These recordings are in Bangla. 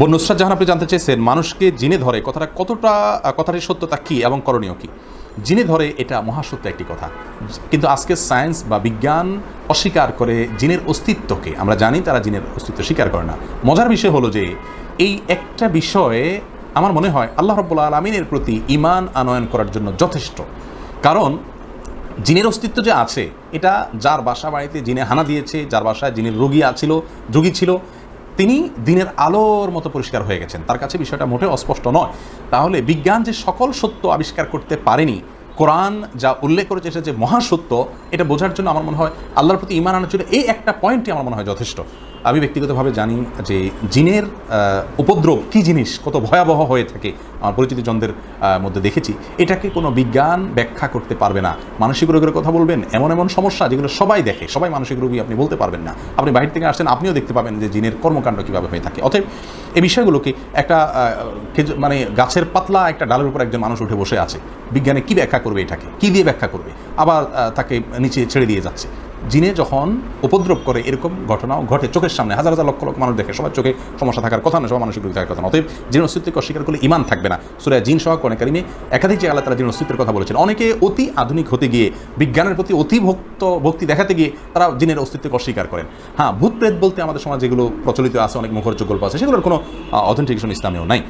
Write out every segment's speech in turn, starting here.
বোন নুসরাত জাহান, আপনি জানতে চেয়েছেন মানুষকে জিনে ধরে কথাটা কতটা, কথাটির সত্যতা কী এবং করণীয় কী? জিনে ধরে এটা মহাসত্য একটি কথা। কিন্তু আজকে সায়েন্স বা বিজ্ঞান অস্বীকার করে জিনের অস্তিত্বকে, আমরা জানি তারা জিনের অস্তিত্ব স্বীকার করে না। মজার বিষয় হলো যে, এই একটা বিষয়ে আমার মনে হয় আল্লাহ রব্বুল্লা আলমিনের প্রতি ইমান আনয়ন করার জন্য যথেষ্ট। কারণ জিনের অস্তিত্ব যে আছে, এটা যার বাসা বাড়িতে জিনে হানা দিয়েছে, যার বাসায় জিনের রোগী আছিল, রোগী ছিল তিনি দিনের আলোর মতো পরিষ্কার হয়ে গেছেন। তার কাছে বিষয়টা মোটে অস্পষ্ট নয়। তাহলে বিজ্ঞান যে সকল সত্য আবিষ্কার করতে পারেনি, কোরআন যা উল্লেখ করেছে সেটা যে মহাসত্য, এটা বোঝার জন্য আমার মনে হয় আল্লাহর প্রতি ইমান আনার জন্য এই একটা পয়েন্টই আমার মনে হয় যথেষ্ট। আমি ব্যক্তিগতভাবে জানি যে জিনের উপদ্রব কী জিনিস, কত ভয়াবহ হয়ে থাকে, আমার পরিচিত জনদের মধ্যে দেখেছি, এটাকে কোনো বিজ্ঞান ব্যাখ্যা করতে পারবে না। মানসিক রোগের কথা বলবেন, এমন এমন সমস্যা যেগুলো সবাই দেখে, সবাই মানসিক রোগী আপনি বলতে পারবেন না। আপনি বাইরে থেকে আসছেন, আপনিও দেখতে পাবেন যে জিনের কর্মকাণ্ড কীভাবে হয়ে থাকে। অতএব এই বিষয়গুলোকে একটা মানে গাছের পাতলা একটা ডালের উপর একজন মানুষ উঠে বসে আছে। বিজ্ঞানে কী ব্যাখ্যা করবে এটাকে? কী দিয়ে ব্যাখ্যা করবে? আবার তাকে নিচে ছেড়ে দিয়ে যাচ্ছে। জিনে যখন উপদ্রব করে, এরকম ঘটনাও ঘটে চোখের সামনে। হাজার হাজার লক্ষ লক্ষ মানুষ দেখে, সবার চোখে সমস্যা থাকার কথা না, সবার মানসিক রোগ থাকার কথা না। অতএব জিন অস্তিত্বকে অস্বীকার করলে ইমান থাকবে না। সুরা জিন সহ কোরআন কারিমে একাধিক জায়গায় আল্লাহ তারা জিন অস্তিত্বের কথা বলেছেন, অনেকে অতি আধুনিক হতে গিয়ে, বিজ্ঞানের প্রতি অতি ভক্ত, ভক্তি দেখাতে গিয়ে তারা জিনের অস্তিত্বকে অস্বীকার করেন। হ্যাঁ ভূত প্রেত বলতে আমাদের সমাজ যেগুলো প্রচলিত আছে, অনেক মুখরোচক গল্প আছে, সেগুলোর কোনো অথেন্টিকেশন ইসলামেও নাই।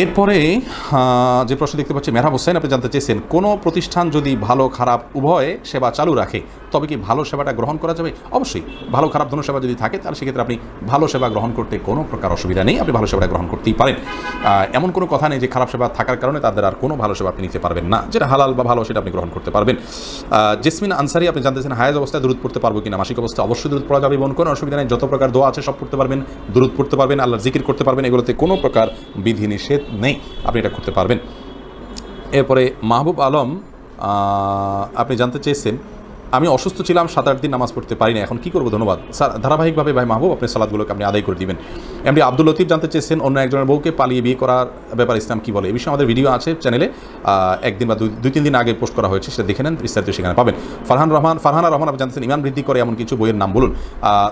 এরপরে যে প্রশ্ন দেখতে পাচ্ছি, মেহরাব হোসেন, আপনি জানতে চেয়েছেন, কোনো প্রতিষ্ঠান যদি ভালো, খারাপ, উভয়ে সেবা চালু রাখে, তবে কি ভালো সেবাটা গ্রহণ করা যাবে? অবশ্যই। ভালো, খারাপ ধরনের সেবা যদি থাকে, তাহলে সেক্ষেত্রে আপনি ভালো সেবা গ্রহণ করতে কোনো প্রকার অসুবিধা নেই, আপনি ভালো সেবাটা গ্রহণ করতেই পারেন। এমন কোনো কথা নেই যে খারাপ সেবা থাকার কারণে তাদের আর কোনো ভালো সেবা আপনি নিতে পারবেন না, যেটা হালাল বা ভালো সেটা আপনি গ্রহণ করতে পারবেন। জেসমিন আনসারি, আপনি জানতেছেন হায়াজ অবস্থায় দূরত পড়তে পারব কিনা? মাসিক অবস্থায় অবশ্যই দূরত পড়া যাবে এবং কোনো অসুবিধা নেই, যত প্রকার দোয়া আছে সব পড়তে পারবেন দূরত পড়তে পারবেন আল্লাহ জিকির করতে পারবেন, এগুলোতে কোনো প্রকার বিধি নিষেধ নেই, আপনি এটা করতে পারবেন। এরপরে মাহবুব আলম আপনি জানতে চেয়েছেন, আমি অসুস্থ ছিলাম, সাত আট দিন নামাজ পড়তে পারি না এখন কি করব? ধন্যবাদ। ধারাবাহিকভাবে ভাই মাহবুব, আপনি সালাদগুলোকে আপনি আদায় করে দিবেন। এমনি আব্দুল লতিফ জানতে চেয়েছেন, অন্য একজনের বউকে পালিয়ে বিয়ে করার ব্যাপার ইসলাম কি বলে? এই বিষয়ে আমাদের ভিডিও আছে চ্যানেলে একদিন বা দুই তিন দিন আগে পোস্ট করা হয়েছে, সেটা দেখে নেন, বিস্তারিত সেখানে পাবেন। ফারহান রহমান ফারহানা রহমান আপনি জানতেছেন ইমান বৃদ্ধি করে এমন কিছু বইয়ের নাম বলুন।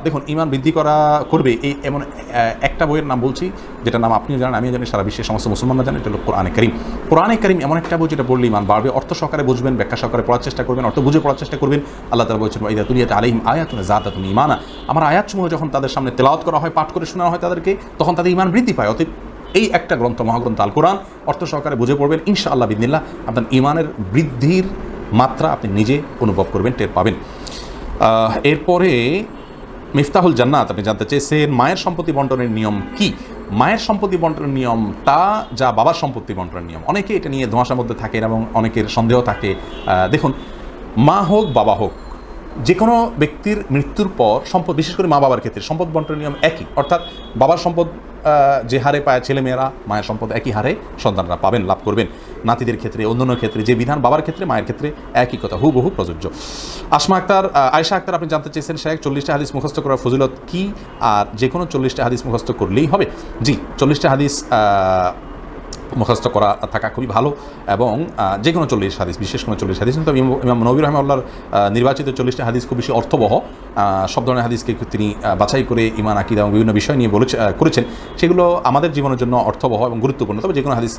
দেখুন, ইমান বৃদ্ধি করা করবে এই এমন একটা বইয়ের নাম বলছি যেটা নাম আপনিও জানেন আমি জানি, সারা বিশ্বের সমস্ত মুসলমানরা জানেন এটা হলো কোরআনে করিম। কোরআনে করিম এমন একটা বই, যেটা পড়লে ইমান বাড়বে, অর্থ সহকারে বুঝবেন, ব্যাখ্যা সহকারে পড়ার চেষ্টা করবেন, অর্থ বুঝে পড়ার চেষ্টা করবেন। আল্লাহ তালা বলছেন ইদা তুলিয়াতে আলিম আয়াত জাতা তুমি ইমানা আমার আয়াতসমূহ যখন তাদের সামনে তেলাওয়াত করা হয়, পাঠ করে শোনা হয় তাদেরকে তখন তাদের ইমান বৃদ্ধি পায়। অতএব এই একটা গ্রন্থ, মহাগ্রন্থ আল কোরআন অর্থ সহকারে বুঝে পড়বেন। ইনশা আল্লাহ বিদিল্লাহ আপনার ইমানের বৃদ্ধির মাত্রা আপনি নিজে অনুভব করবেন, টের পাবেন। এরপরে মিফতাহুল জান্নাত, আপনি জানতে চেয়েছেন মায়ের সম্পত্তি বন্টনের নিয়ম কি? মায়ের সম্পত্তি বন্টনের নিয়মটা যা বাবার সম্পত্তি বন্টনের নিয়ম। অনেকে এটা নিয়ে ধোঁয়াশার মধ্যে থাকেন এবং অনেকের সন্দেহ থাকে। দেখুন, মা হোক, বাবা হোক যে কোনো ব্যক্তির মৃত্যুর পর সম্পদ, বিশেষ করে মা বাবার ক্ষেত্রে সম্পদ বন্টন নিয়ম একই। অর্থাৎ বাবার সম্পদ যে হারে পায় ছেলেমেয়েরা, মায়ের সম্পদ একই হারে সন্তানরা পাবেন, লাভ করবেন। নাতিদের ক্ষেত্রে, অন্যান্য ক্ষেত্রে, যে বিধান বাবার ক্ষেত্রে, মায়ের ক্ষেত্রে একই কথা, হুবহু প্রযোজ্য। আসমা আক্তার আয়েশা আক্তার, আপনি জানতে চেয়েছেন শেখ চল্লিশটা হাদিস মুখস্থ করার ফজিলত কি? আর যে কোনো চল্লিশটা হাদিস মুখস্থ করলেই হবে। জি, চল্লিশটা হাদিস মুখস্থ করা থাকা খুবই ভালো এবং যে কোনো চল্লিশ হাদিস, বিশেষ কোনো চল্লিশ হাদিস, কিন্তু ইমাম- নবী রহমাল্লাহর নির্বাচিত চল্লিশটা হাদিস খুব বেশি অর্থবহ। সব ধরনের হাদিসকে তিনি বাছাই করে ইমান আকিদা এবং বিভিন্ন বিষয় নিয়ে বলেছে করেছেন। সেগুলো আমাদের জীবনের জন্য অর্থবহ এবং গুরুত্বপূর্ণ। তবে যে কোনো হাদিস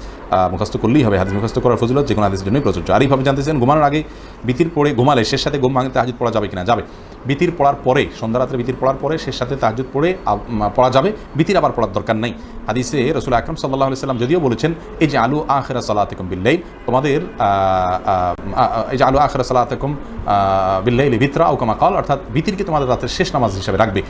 মুখস্থ করলেই হবে। হাদিস মুখস্থ করার ফজিলত যে কোনো হাদিসের জন্যই প্রযোজ্য। আর এইভাবে জানতেছেন ঘুমানোর আগে বিতির পড়ে ঘুমালে, শেষ সাথে ঘুম ভাঙতে হাজির পড়া যাবে কিনা? যাবে। বিতির পড়ার পরে সন্ধ্যা রাত্রে বিতির পড়ার পরে শেষ সাথে তাহাজুদ পড়ে পড়া যাবে। বিতির আবার পড়ার দরকার নেই। হাদিসে রসুল আকরম সাল্লাহ সাল্লাম যদিও বলেছেন এই যে আলু আখেরা সালাতিকুম বিল্লাইল তোমাদের এই যে আলু আখেরা সালাতিকুম বিল্লাইল ভিতরা ও কাল, অর্থাৎ বিতিরকে তোমাদের রাতের শেষ নামাজ হিসাবে রাখবে।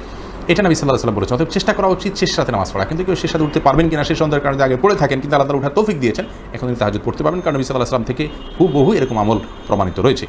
এটা নবী সাল্লাহ সাল্লাম বলেছেন। অতএব চেষ্টা করা উচিত শেষ সাথে নামাজ পড়া। কিন্তু কেউ শেষ সাথে উঠতে পারবেন কিনা সেই সন্ধ্যার কারণে আগে পড়ে থাকেন, কিন্তু তাআলা উঠার তৌফিক দিয়েছেন। এখন তিনি তাহাজুদ পড়তে পারবেন, কারণ নবী সাল্লাহ সাল্লাম থেকে হুবহু এরকম আমল প্রমাণিত রয়েছে।